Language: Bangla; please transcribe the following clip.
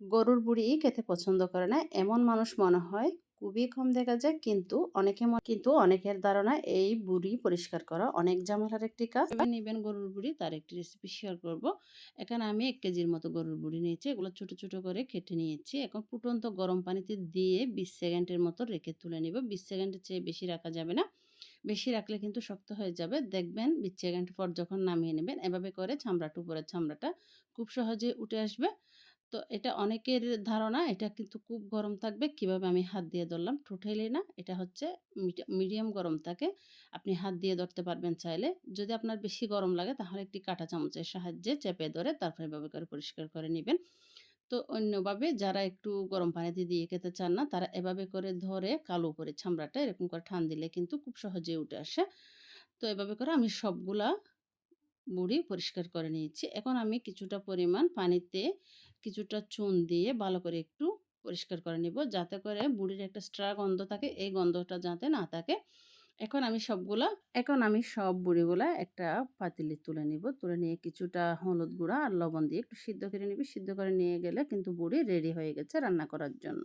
গরুর বুড়ি খেতে পছন্দ করে না। এমন মানুষ মনে হয় খুবই কম দেখা যায়, কিন্তু অনেকে কিন্তু অনেকের ধারণা এই বুড়ি পরিষ্কার করা অনেক ঝামেলার একটি কাজ। নেবেন গরুর বুড়ি, তার একটি রেসিপি শেয়ার করব। এখানে আমি এক কেজির মতো গরুর বুড়ি নিয়েছি, এগুলো ছোট ছোট করে কেটে নিয়েছি। এখন ফুটন্ত গরম পানিতে দিয়ে বিশ সেকেন্ডের মতো রেখে তুলে নিব। বিশ সেকেন্ডের চেয়ে বেশি রাখা যাবে না। বেশি রাখলে কিন্তু শক্ত হয়ে যাবে। দেখবেন বিশ সেকেন্ড পর যখন নামিয়ে নেবেন, এভাবে করে চামড়াটা, উপরের চামড়াটা খুব সহজে উঠে আসবে। তো এটা অনেকের ধারণা, এটা কিন্তু খুব গরম থাকবে, কীভাবে আমি হাত দিয়ে ধরলাম? টোটালি না, এটা হচ্ছে মিডিয়াম গরম থাকে, আপনি হাত দিয়ে ধরতে পারবেন চাইলে। যদি আপনার বেশি গরম লাগে, তাহলে একটি কাঁটা চামচের সাহায্যে চেপে ধরে তারপরে করে পরিষ্কার করে নেবেন। তো অন্যভাবে যারা একটু গরম পানিতে দিয়ে খেতে চান না, তারা এভাবে করে ধরে কালো করে চামড়াটা এরকম করে ঠান দিলে কিন্তু খুব সহজে উঠে আসে। তো এভাবে করে আমি সবগুলা বুড়ি পরিষ্কার করে নিয়েছি। এখন আমি কিছুটা পরিমাণ পানিতে কিছুটা চুন দিয়ে ভালো করে একটু পরিষ্কার করে নিব। যাতে করে বুড়ির একটা স্ট্রা গন্ধ থাকে, এই গন্ধটা যাতে না থাকে। এখন আমি সবগুলা, এখন আমি সব বুড়িগুলা একটা পাতিলে তুলে নিব। তুলে নিয়ে কিছুটা হলুদ গুঁড়া আর লবণ দিয়ে একটু সিদ্ধ করে নিবি। সিদ্ধ করে নিয়ে গেলে কিন্তু বুড়ি রেডি হয়ে গেছে রান্না করার জন্য।